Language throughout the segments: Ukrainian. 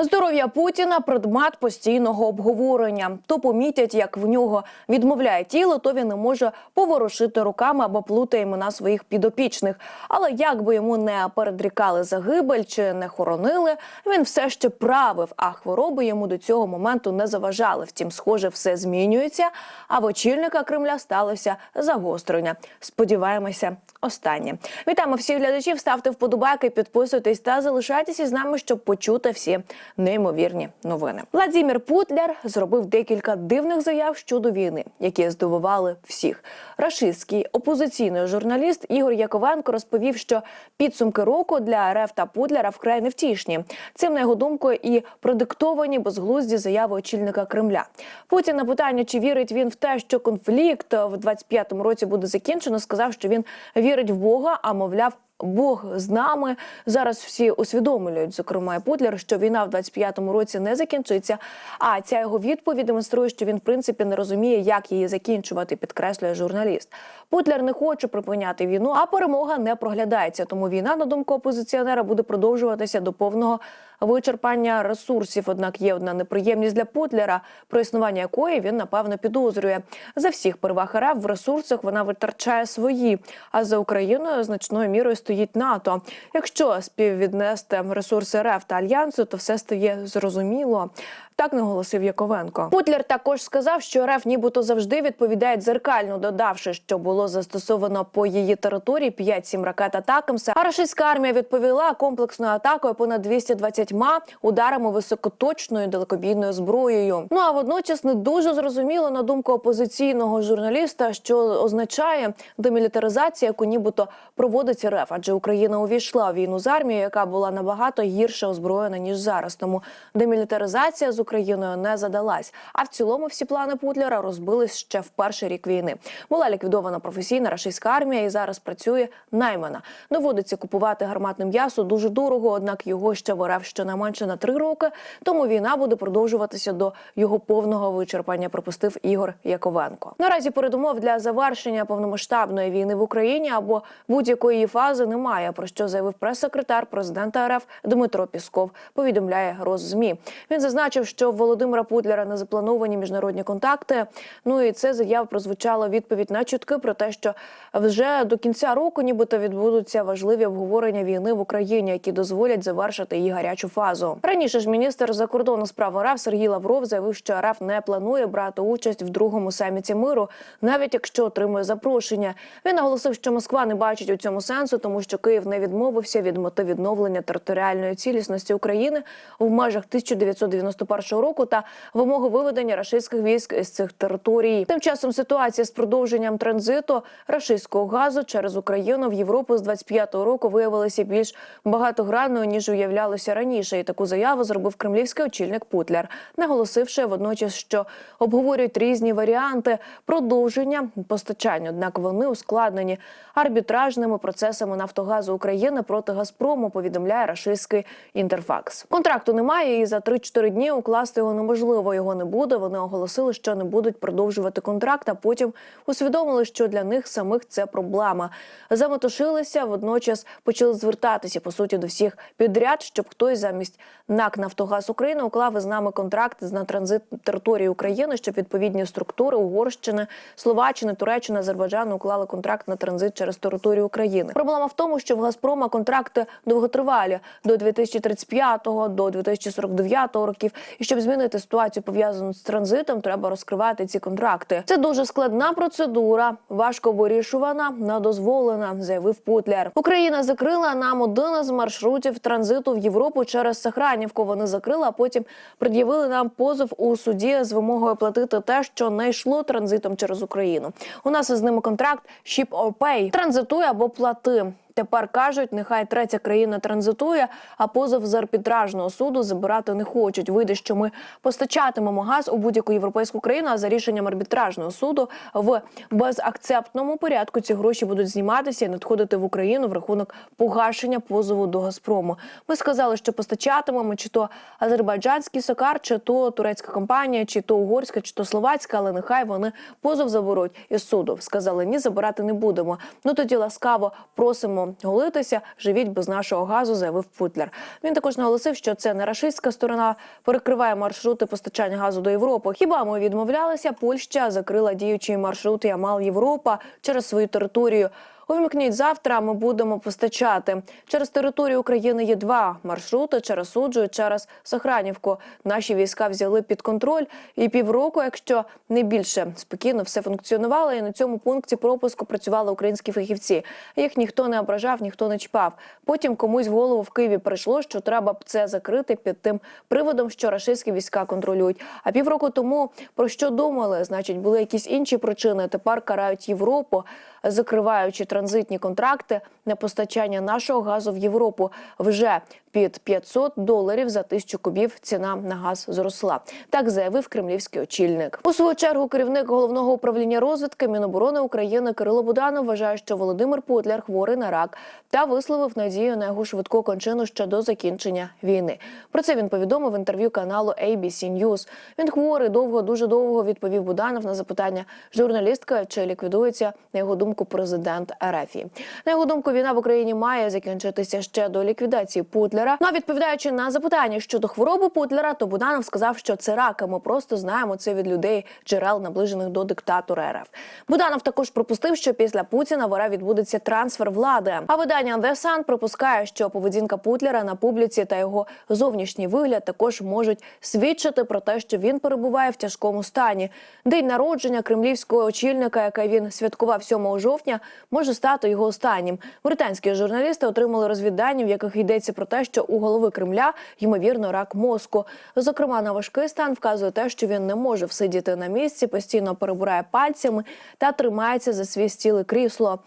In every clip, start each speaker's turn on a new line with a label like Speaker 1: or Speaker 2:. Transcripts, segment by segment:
Speaker 1: Здоров'я Путіна предмет постійного обговорення. То помітять, як в нього відмовляє тіло, то він не може поворушити руками або плутає імена своїх підопічних. Але як би йому не передрікали загибель чи не хоронили, він все ще правив, а хвороби йому до цього моменту не заважали. Втім, схоже, все змінюється. А в очільника Кремля сталося загострення. Сподіваємося, останнє. Вітаємо всіх глядачів. Ставте вподобайки, підписуйтесь та залишайтеся з нами, щоб почути всі неймовірні новини. Владимир Путляр зробив декілька дивних заяв щодо війни, які здивували всіх. Рашистський опозиційний журналіст Ігор Яковенко розповів, що підсумки року для РФ та Путляра вкрай невтішні. Цим на його думку і продиктовані безглузді заяви очільника Кремля. Путін на питання, чи вірить він в те, що конфлікт в 25-му році буде закінчено, сказав, що він вірить в Бога, а мовляв. Бог з нами зараз всі усвідомлюють, зокрема і Путлер, що війна в 25-му році не закінчиться. А ця його відповідь демонструє, що він в принципі не розуміє, як її закінчувати. Підкреслює журналіст. Путлер не хоче припиняти війну, а перемога не проглядається. Тому війна, на думку опозиціонера, буде продовжуватися до повного вичерпання ресурсів. Однак є одна неприємність для Путлера, про існування якої він напевно підозрює. За всіх переваг РФ в ресурсах вона витрачає свої. А за Україною значною мірою стоїть НАТО. Якщо співвіднести ресурси РФ та альянсу, то все стає зрозуміло. Так наголосив Яковенко. Путлер також сказав, що РФ нібито завжди відповідає дзеркально, додавши, що було застосовано по її території 5-7 ракет атакамса. А рашистська армія відповіла комплексною атакою понад 220 ударами високоточною далекобійною зброєю. Ну а водночас не дуже зрозуміло на думку опозиційного журналіста, що означає демілітаризація, яку нібито проводить РФ, адже Україна увійшла в війну з армією, яка була набагато гірше озброєна ніж зараз. Тому демілітаризація з Україною не задалась. А в цілому всі плани Путлера розбились ще в перший рік війни. Була ліквідована професійна рашистська армія і зараз працює наймана. Доводиться купувати гарматне м'ясо дуже дорого, однак його ще в РФ щонайменше на три роки. Тому війна буде продовжуватися до його повного вичерпання. Припустив Ігор Яковенко. Наразі передумов для завершення повномасштабної війни в Україні або будь-якої фази немає. Про що заявив прес-секретар президента РФ Дмитро Пісков. Повідомляє Роззмі. Він зазначив, що в Володимира Путлера не заплановані міжнародні контакти. Ну і це заяв прозвучала відповідь на чутки про те, що вже до кінця року, нібито відбудуться важливі обговорення війни в Україні, які дозволять завершити її гарячу фазу. Раніше ж міністр закордонних справ РФ Сергій Лавров заявив, що РФ не планує брати участь в другому саміті миру, навіть якщо отримує запрошення. Він наголосив, що Москва не бачить у цьому сенсу, тому що Київ не відмовився від мети відновлення територіальної цілісності України в межах 1991 року та вимоги виведення рашистських військ з цих територій. Тим часом ситуація з продовженням транзиту рашистського газу через Україну в Європу з 25-го року виявилася більш багатогранною ніж уявлялося раніше. І таку заяву зробив кремлівський очільник Путляр, наголосивши водночас, що обговорюють різні варіанти продовження постачання. Однак вони ускладнені арбітражними процесами Нафтогазу України проти Газпрому. Повідомляє рашистський інтерфакс. Контракту немає, і за 3-4 дні укласти його неможливо. Його не буде. Вони оголосили, що не будуть продовжувати контракт. А потім усвідомили, що для них самих це проблема. Заметушилися, водночас почали звертатися по суті до всіх підряд, щоб хтось замість НАК Нафтогаз України уклав із нами контракт на транзит території України, щоб відповідні структури Угорщини, Словаччини, Туреччини, Азербайджану уклали контракт на транзит через територію України. Проблема в тому, що в Газпрома контракти довготривалі до 2035 до 2049 років. І щоб змінити ситуацію пов'язану з транзитом, треба розкривати ці контракти. Це дуже складна процедура, важко вирішувана, недозволена, заявив Путляр. Україна закрила нам один із маршрутів транзиту в Європу через Сахранівку. Вони закрили, а потім пред'явили нам позов у суді з вимогою платити те, що не йшло транзитом через Україну. У нас із ними контракт «Ship or Pay» – транзитуй або плати. Тепер кажуть, нехай третя країна транзитує, а позов з арбітражного суду забирати не хочуть. Вийде, що ми постачатимемо газ у будь-яку європейську країну. А за рішенням арбітражного суду в безакцептному порядку ці гроші будуть зніматися і надходити в Україну в рахунок погашення позову до Газпрому. Ми сказали, що постачатимемо чи то азербайджанський сокар, чи то турецька компанія, чи то угорська, чи то словацька, але нехай вони позов заберуть із суду. Сказали, ні, забирати не будемо. Ну тоді ласкаво просимо Голитися, живіть без нашого газу, заявив Путлер. Він також наголосив, що це не рашистська сторона перекриває маршрути постачання газу до Європи. Хіба ми відмовлялися? Польща закрила діючий маршрут Ямал Європа через свою територію. Увімкніть завтра. Ми будемо постачати через територію України. Є два маршрути через суджу і через Сохранівку. Наші війська взяли під контроль і півроку, якщо не більше, спокійно все функціонувало. І на цьому пункті пропуску працювали українські фахівці. Їх ніхто не ображав, ніхто не чіпав. Потім комусь в голову в Києві прийшло, що треба б це закрити під тим приводом, що рашистські війська контролюють. А півроку тому про що думали? Значить, були якісь інші причини. Тепер карають Європу, закриваючи транзитні контракти на постачання нашого газу в Європу вже під 500 доларів за тисячу кубів. Ціна на газ зросла. Так заявив кремлівський очільник. У свою чергу керівник головного управління розвідки Міноборони України Кирило Буданов вважає, що Володимир Путляр хворий на рак та висловив надію на його швидку кончину ще до закінчення війни. Про це він повідомив в інтерв'ю каналу ABC News. Він хворий довго, дуже довго відповів Буданов на запитання журналістка, чи ліквідується на його думку президент Ерефії. На його думку, війна в Україні має закінчитися ще до ліквідації Путлера. Ну а відповідаючи на запитання щодо хвороби Путлера, то Буданов сказав, що це рак. Ми просто знаємо це від людей, джерел наближених до диктатора РФ. Буданов також припустив, що після Путіна в РФ відбудеться трансфер влади. А видання The Sun припускає, що поведінка Путлера на публіці та його зовнішній вигляд також можуть свідчити про те, що він перебуває в тяжкому стані. День народження кремлівського очільника, який він святкував 7 жовтня, може стати його останнім. Британські журналісти отримали розвідання, в яких йдеться про те, що у голови Кремля ймовірно рак мозку. Зокрема, на важкий стан вказує те, що він не може всидіти на місці, постійно перебирає пальцями та тримається за свій стіл і крісло.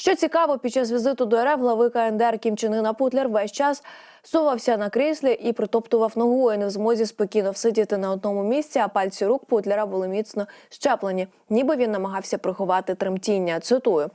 Speaker 1: Що цікаво, під час візиту до РФ глави КНДР Кім Чен Ына Путлер весь час сувався на кріслі і притоптував ногою, не в змозі спокійно всидіти на одному місці, а пальці рук Путлера були міцно щеплені, ніби він намагався приховати тремтіння. Цитую.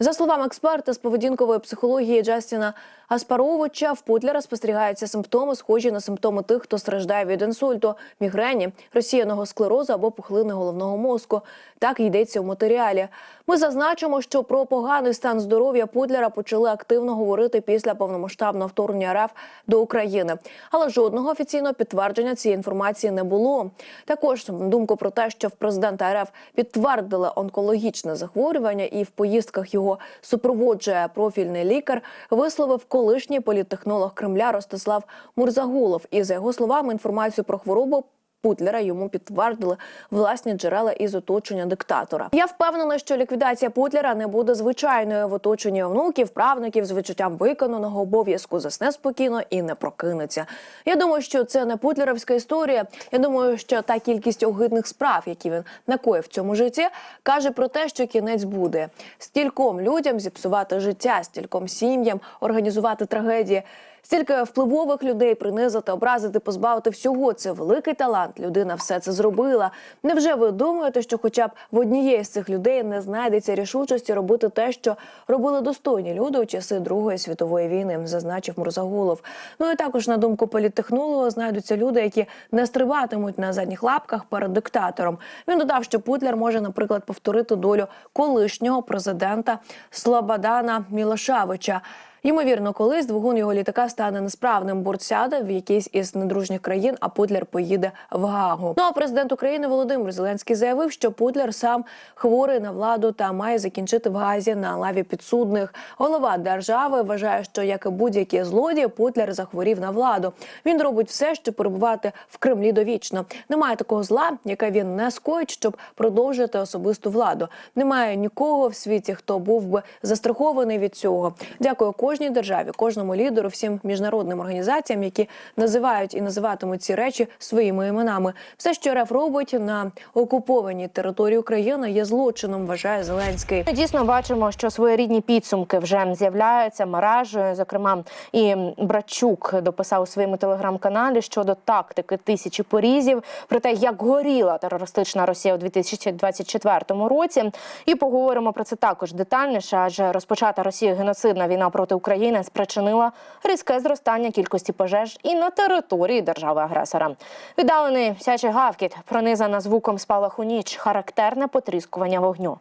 Speaker 1: За словами експерта з поведінкової психології Джастіна Аспаровича, в Путлера спостерігаються симптоми, схожі на симптоми тих, хто страждає від інсульту, мігрені, розсіяного склерозу або пухлини головного мозку. Так йдеться у матеріалі. Ми зазначимо, що про поганий стан здоров'я Путлера почали активно говорити після повномасштабного вторгнення РФ до України, але жодного офіційного підтвердження цієї інформації не було. Також думку про те, що в президента РФ підтвердили онкологічне захворювання, і в поїздках його супроводжує профільний лікар, висловив колишній політтехнолог Кремля Ростислав Мурзагулов. І за його словами, інформацію про хворобу. Путлера йому підтвердили власні джерела із оточення диктатора. Я впевнена, що ліквідація Путлера не буде звичайною в оточенні онуків, правнуків з відчуттям виконаного обов'язку засне спокійно і не прокинеться. Я думаю, що це не путлерівська історія. Я думаю, що та кількість огидних справ, які він накоїв в цьому житті, каже про те, що кінець буде стільком людям зіпсувати життя, стільком сім'ям організувати трагедії. Стільки впливових людей принизити, образити, позбавити всього це великий талант. Людина все це зробила. Невже ви думаєте, що, хоча б в однієї з цих людей не знайдеться рішучості робити те, що робили достойні люди у часи Другої світової війни? Зазначив Мурзагулов. Ну і також на думку політтехнолога знайдуться люди, які не стрибатимуть на задніх лапках перед диктатором. Він додав, що Путлер може, наприклад, повторити долю колишнього президента Слободана Мілошавича. Ймовірно, колись двигун його літака стане несправним. Борт сяде в якійсь із недружніх країн, а Путлер поїде в Гагу. Ну а президент України Володимир Зеленський заявив, що Путлер сам хворий на владу та має закінчити в Газі на лаві підсудних. Голова держави вважає, що як і будь-які злодії, Путлер захворів на владу. Він робить все, щоб перебувати в Кремлі довічно. Немає такого зла, яке він не скоїть, щоб продовжити особисту владу. Немає нікого в світі, хто був би застрахований від цього. Дякую кожній державі, кожному лідеру, всім міжнародним організаціям, які називають і називатимуть ці речі своїми іменами. Все, що РФ робить на окупованій території України, є злочином. Вважає Зеленський.
Speaker 2: Ми Дійсно бачимо, що своєрідні підсумки вже з'являються мережею. Зокрема, і Брачук дописав у своєму телеграм-каналі щодо тактики тисячі порізів, про те, як горіла терористична Росія у 2024 році. І поговоримо про це також детальніше, адже розпочата Росією геноцидна війна проти України спричинила різке зростання кількості пожеж і на території держави-агресора. Віддалений сячий гавкіт, пронизана звуком спалаху ніч, характерне потріскування вогню,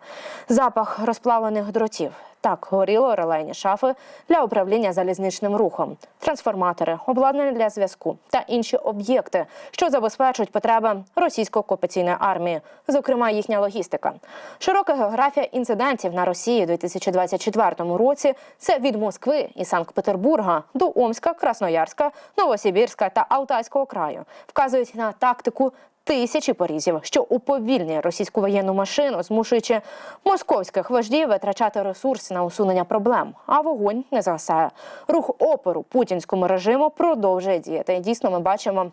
Speaker 2: запах розплавлених дротів Так горіло релейні шафи для управління залізничним рухом, трансформатори, обладнання для зв'язку та інші об'єкти, що забезпечують потреби російської окупаційної армії, зокрема їхня логістика. Широка географія інцидентів на Росії у 2024 році це від Москви і Санкт-Петербурга до Омська, Красноярська, Новосибірська та Алтайського краю, вказують на тактику тисячі порізів, що уповільнює російську воєнну машину, змушуючи московських вождів витрачати ресурси на усунення проблем. А вогонь не згасає. Рух опору путінському режиму продовжує діяти. Дійсно, ми бачимо.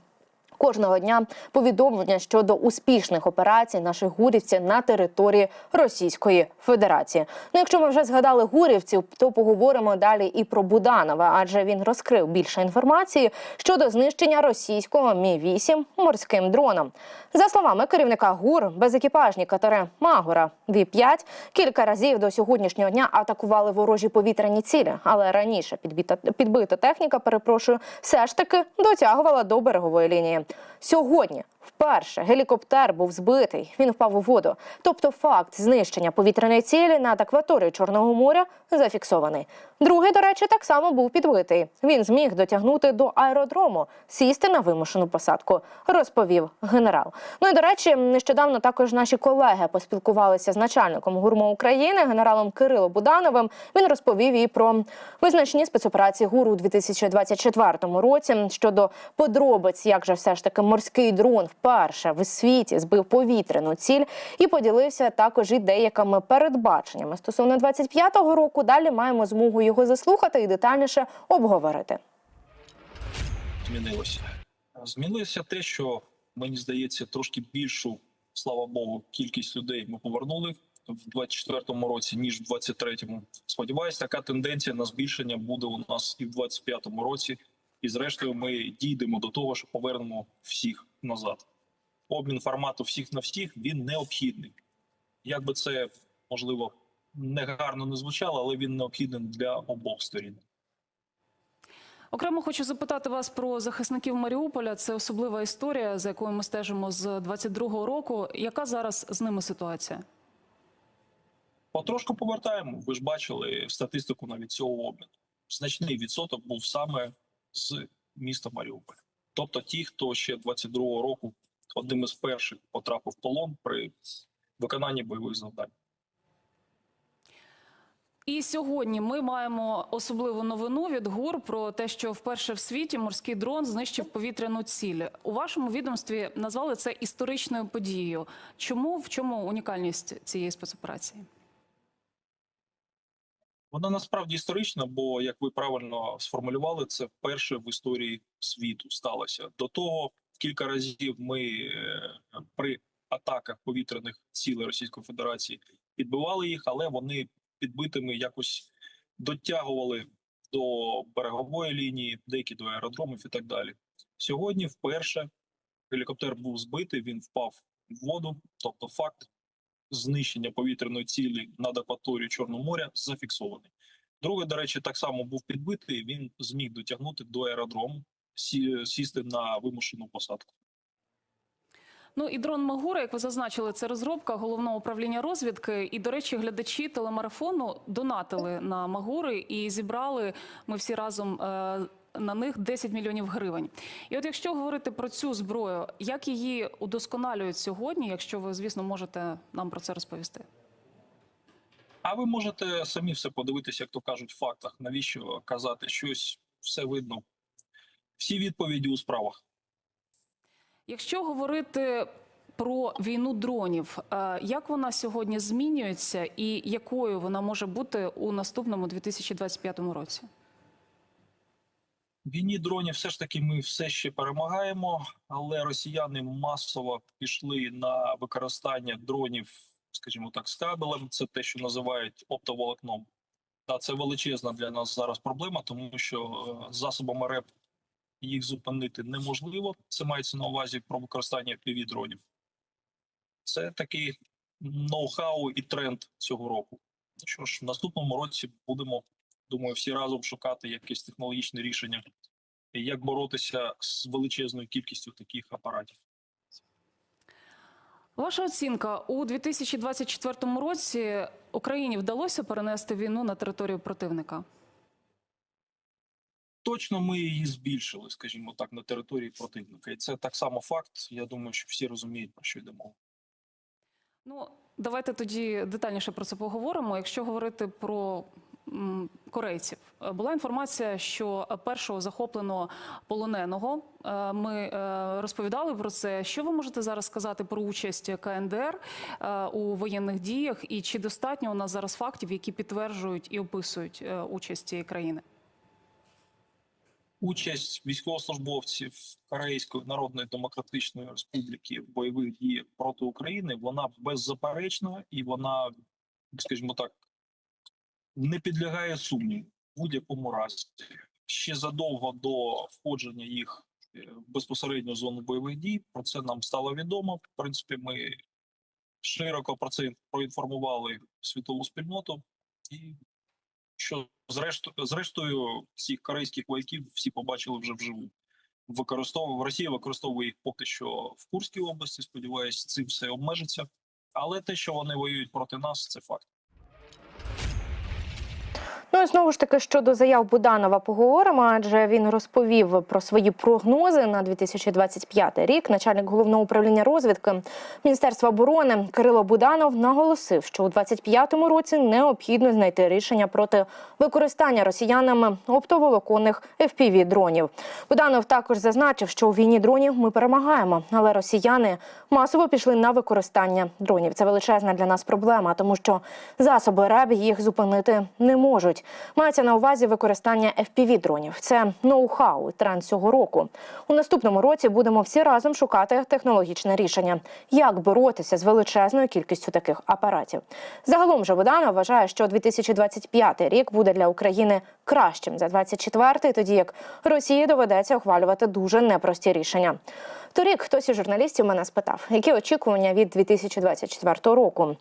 Speaker 2: Кожного дня повідомлення щодо успішних операцій наших гурівців на території Російської Федерації. Ну, якщо ми вже згадали гурівців, то поговоримо далі і про Буданова, адже він розкрив більше інформації щодо знищення російського Мі 8 морським дроном. За словами керівника ГУР, безекіпажні катери Магора Ві 5 кілька разів до сьогоднішнього дня атакували ворожі повітряні цілі, але раніше підбита підбита техніка, перепрошую, все ж таки дотягувала до берегової лінії. Сьогодні вперше гелікоптер був збитий. Він впав у воду. Тобто, факт знищення повітряної цілі над акваторією Чорного моря зафіксований. Другий, до речі, так само був підбитий. Він зміг дотягнути до аеродрому, сісти на вимушену посадку, розповів генерал. Ну і до речі, нещодавно також наші колеги поспілкувалися з начальником ГУРМО України, генералом Кирило Будановим. Він розповів і про визначені спецоперації ГУРу у 2024 році щодо подробиць, як же все ж таки морський дрон вперше в світі збив повітряну ціль і поділився також і деякими передбаченнями стосовно 25-го року. Далі маємо змогу його заслухати і детальніше обговорити.
Speaker 3: змінилося? Змінилося те, що мені здається, трошки більшу, слава Богу, кількість людей ми повернули в 24-му році, ніж в 23-му. Сподіваюсь, така тенденція на збільшення буде у нас і в 25-му році. І зрештою, ми дійдемо до того, що повернемо всіх назад. Обмін формату всіх на всіх він необхідний. Як би це можливо негарно не звучало, але він необхідний для обох сторін.
Speaker 4: Окремо хочу запитати вас про захисників Маріуполя. Це особлива історія, за якою ми стежимо з 22-го року. Яка зараз з ними ситуація?
Speaker 3: Потрошку повертаємо. Ви ж бачили статистику навіть цього обміну. Значний відсоток був саме з міста Маріуполя. Тобто, ті, хто ще 22-го року одним із перших потрапив в полон при виконанні бойових завдань.
Speaker 4: І сьогодні ми маємо особливу новину від ГУР про те, що вперше в світі морський дрон знищив повітряну ціль. У вашому відомстві назвали це історичною подією. Чому в чому унікальність цієї спецоперації?
Speaker 3: Вона насправді історична, бо як ви правильно сформулювали, це вперше в історії світу сталося. До того кілька разів ми е, при атаках повітряних цілей Російської Федерації підбивали їх, але вони підбитими якось дотягували до берегової лінії, деякі до аеродромів і так далі. Сьогодні вперше гелікоптер був збитий, він впав в воду, тобто факт знищення повітряної цілі над акваторією Чорного моря зафіксований. Другий, до речі, так само був підбитий. Він зміг дотягнути до аеродрому, сі- сісти на вимушену посадку.
Speaker 4: Ну і дрон Магура, як ви зазначили, це розробка головного управління розвідки. І, до речі, глядачі телемарафону донатили на Магури і зібрали ми всі разом. На них 10 мільйонів гривень. І от якщо говорити про цю зброю, як її удосконалюють сьогодні, якщо ви, звісно, можете нам про це розповісти?
Speaker 3: А ви можете самі все подивитися, як то кажуть, в фактах. Навіщо казати щось, все видно. Всі відповіді у справах.
Speaker 4: Якщо говорити про війну дронів, е, як вона сьогодні змінюється і якою вона може бути у наступному 2025 році?
Speaker 3: Війні дронів все ж таки ми все ще перемагаємо, але росіяни масово пішли на використання дронів, скажімо так, з кабелем. Це те, що називають оптоволокном. Та це величезна для нас зараз проблема, тому що е, засобами РЕП їх зупинити неможливо. Це мається на увазі про використання fpv дронів. Це такий ноу-хау і тренд цього року. Що ж, в наступному році будемо, думаю, всі разом шукати якесь технологічне рішення, як боротися з величезною кількістю таких апаратів.
Speaker 4: Ваша оцінка у 2024 році Україні вдалося перенести війну на територію противника?
Speaker 3: Точно ми її збільшили, скажімо так, на території противника. І це так само факт. Я думаю, що всі розуміють, про що йде мова.
Speaker 4: Ну, давайте тоді детальніше про це поговоримо. Якщо говорити про корейців, була інформація, що першого захопленого полоненого е, ми е, розповідали про це. Що ви можете зараз сказати про участь КНДР е, у воєнних діях, і чи достатньо у нас зараз фактів, які підтверджують і описують участь цієї країни?
Speaker 3: Участь військовослужбовців Корейської Народної Демократичної Республіки в бойових діях проти України вона беззаперечна і вона, скажімо так, не підлягає сумніву в будь-якому разі. Ще задовго до входження їх е, в безпосередньо зону бойових дій. Про це нам стало відомо. В принципі, ми широко про це проінформували світову спільноту і що зрештою, зрештою цих корейських вояків всі побачили вже вживу. Використовував Росія використовує їх поки що в Курській області. Сподіваюсь, цим все обмежиться. Але те, що вони воюють проти нас, це факт.
Speaker 2: Ну і знову ж таки щодо заяв Буданова поговоримо, адже він розповів про свої прогнози на 2025 рік. Начальник головного управління розвідки Міністерства оборони Кирило Буданов наголосив, що у 2025 році необхідно знайти рішення проти використання росіянами оптоволоконних fpv дронів. Буданов також зазначив, що у війні дронів ми перемагаємо, але росіяни масово пішли на використання дронів. Це величезна для нас проблема, тому що засоби РЕБ їх зупинити не можуть. Мається на увазі використання fpv дронів. Це ноу-хау, тренд цього року. У наступному році будемо всі разом шукати технологічне рішення, як боротися з величезною кількістю таких апаратів. Загалом же Буданов вважає, що 2025 рік буде для України кращим за 24-й, тоді як Росії доведеться ухвалювати дуже непрості рішення. Торік хтось із журналістів мене спитав, які очікування від 2024 року.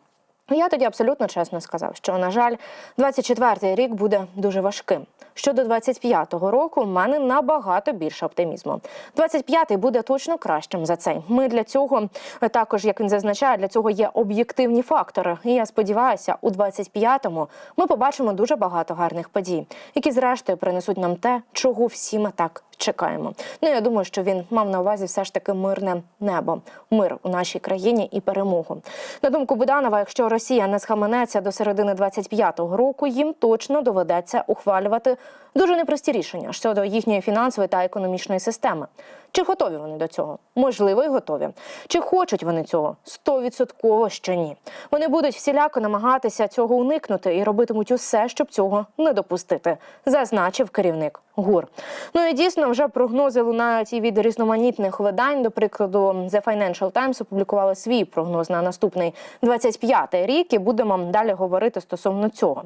Speaker 2: Я тоді абсолютно чесно сказав, що на жаль, 24-й рік буде дуже важким. Щодо 25-го року, в мене набагато більше оптимізму. 25-й буде точно кращим за цей. Ми для цього е, також, як він зазначає, для цього є об'єктивні фактори. І я сподіваюся, у 25-му ми побачимо дуже багато гарних подій, які зрештою принесуть нам те, чого всі ми так чекаємо. Ну я думаю, що він мав на увазі все ж таки мирне небо, мир у нашій країні і перемогу. На думку Буданова, якщо Росія не схаменеться до середини 25-го року, їм точно доведеться ухвалювати дуже непрості рішення щодо їхньої фінансової та економічної системи. Чи готові вони до цього? Можливо, і готові. Чи хочуть вони цього? Стовідсотково ще ні. Вони будуть всіляко намагатися цього уникнути і робитимуть усе, щоб цього не допустити, зазначив керівник ГУР. Ну і дійсно вже прогнози лунають і від різноманітних видань. До прикладу, The Financial Times опублікували свій прогноз на наступний 25-й рік. І будемо далі говорити стосовно цього.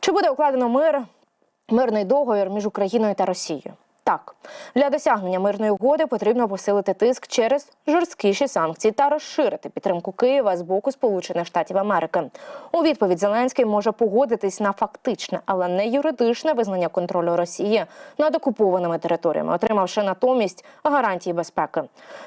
Speaker 2: Чи буде укладено мир, мирний договір між Україною та Росією? Так, для досягнення мирної угоди потрібно посилити тиск через жорсткіші санкції та розширити підтримку Києва з боку Сполучених Штатів Америки. У відповідь Зеленський може погодитись на фактичне, але не юридичне визнання контролю Росії над окупованими територіями, отримавши натомість гарантії безпеки.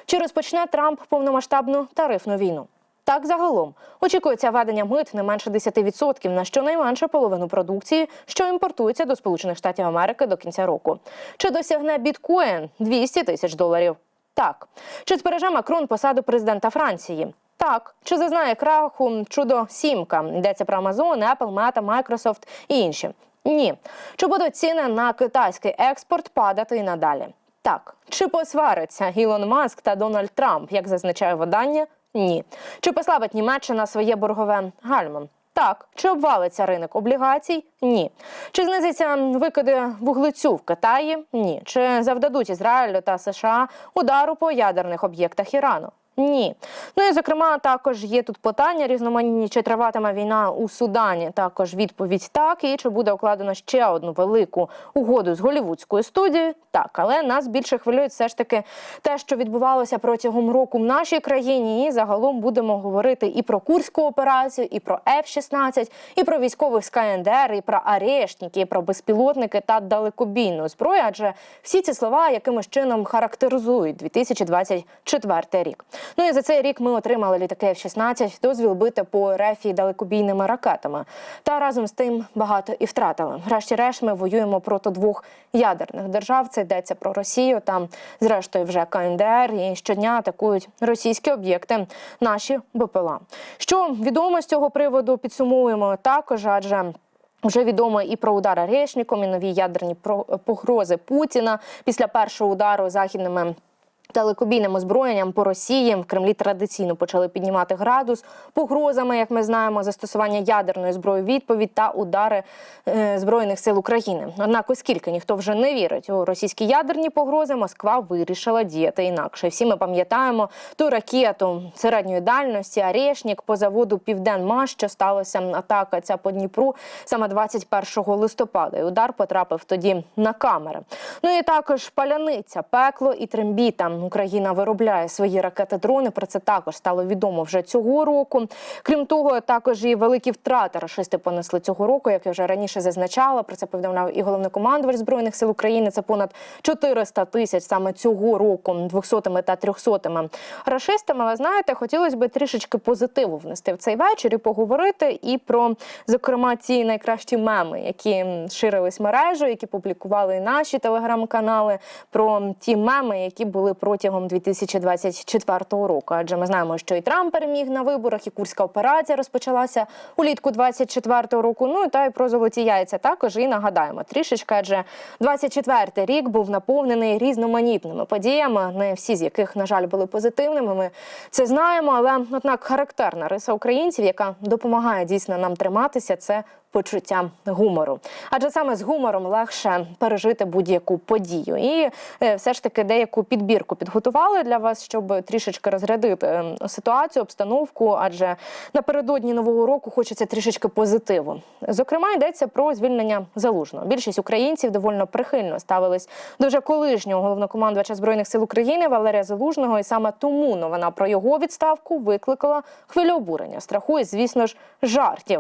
Speaker 2: Чи розпочне Трамп повномасштабну тарифну війну? Так, загалом очікується введення мит не менше 10% на щонайменше половину продукції, що імпортується до Сполучених Штатів Америки до кінця року. Чи досягне біткоін 200 тисяч доларів? Так. Чи збереже Макрон посаду президента Франції? Так. Чи зазнає краху чудо сімка? Йдеться про Amazon, Apple, Meta, Microsoft і інші? Ні. Чи будуть ціни на китайський експорт падати і надалі? Так. Чи посвариться Ілон Маск та Дональд Трамп, як зазначає видання? Ні. Чи послабить Німеччина своє боргове Гальман? Так. Чи обвалиться ринок облігацій? Ні. Чи знизиться викиди вуглецю в Китаї? Ні. Чи завдадуть Ізраїлю та США удару по ядерних об'єктах Ірану? Ні. Ну і зокрема, також є тут питання різноманітні, чи триватиме війна у Судані. Також відповідь так. І чи буде укладено ще одну велику угоду з голівудською студією? Так, але нас більше хвилює все ж таки те, що відбувалося протягом року в нашій країні. І загалом будемо говорити і про курську операцію, і про F-16, і про військових з КНДР, і про арештники, і про безпілотники та далекобійну зброю. Адже всі ці слова якимось чином характеризують 2024 рік. Ну і за цей рік ми отримали літаки F-16, дозвіл бити по РФ далекобійними ракетами. Та разом з тим багато і втратили. Врешті-решт ми воюємо проти двох ядерних держав. Це йдеться про Росію та зрештою вже КНДР. І щодня атакують російські об'єкти, наші БПЛА. Що відомо з цього приводу підсумуємо також, адже. Вже відомо і про удар Решніком, і нові ядерні погрози Путіна після першого удару західними. Далекобійним озброєнням по Росії в Кремлі традиційно почали піднімати градус погрозами, як ми знаємо, застосування ядерної зброї відповідь та удари е, збройних сил України. Однак, оскільки ніхто вже не вірить у російські ядерні погрози, Москва вирішила діяти інакше. Всі ми пам'ятаємо ту ракету середньої дальності Арешнік по заводу Південмаш, що сталося атака ця по Дніпру саме 21 листопада. І удар потрапив тоді на камери. Ну і також паляниця, пекло і трембіта. Україна виробляє свої ракети-дрони. Про це також стало відомо вже цього року. Крім того, також і великі втрати рашисти понесли цього року, як я вже раніше зазначала. Про це повідомляв і головнокомандувач збройних сил України. Це понад 400 тисяч саме цього року, 200-ми та 300-ми рашистами. Але знаєте, хотілося б трішечки позитиву внести в цей вечір і поговорити і про зокрема ці найкращі меми, які ширились мережею, які публікували наші телеграм-канали. Про ті меми, які були протягом 2024 року. Адже ми знаємо, що і Трамп переміг на виборах, і курська операція розпочалася улітку 24 року. Ну і та й про золоті яйця також і нагадаємо трішечки, адже 24 рік був наповнений різноманітними подіями, не всі з яких, на жаль, були позитивними. Ми це знаємо, але однак характерна риса українців, яка допомагає дійсно нам триматися, це почуття гумору. Адже саме з гумором легше пережити будь-яку подію. І е, все ж таки деяку підбірку підготували для вас, щоб трішечки розрядити е, ситуацію, обстановку. Адже напередодні нового року хочеться трішечки позитиву. Зокрема, йдеться про звільнення залужного. Більшість українців довольно прихильно ставились до вже колишнього головнокомандувача збройних сил України Валерія Залужного, і саме тому новина про його відставку викликала хвилю обурення, страху і, звісно ж, жартів.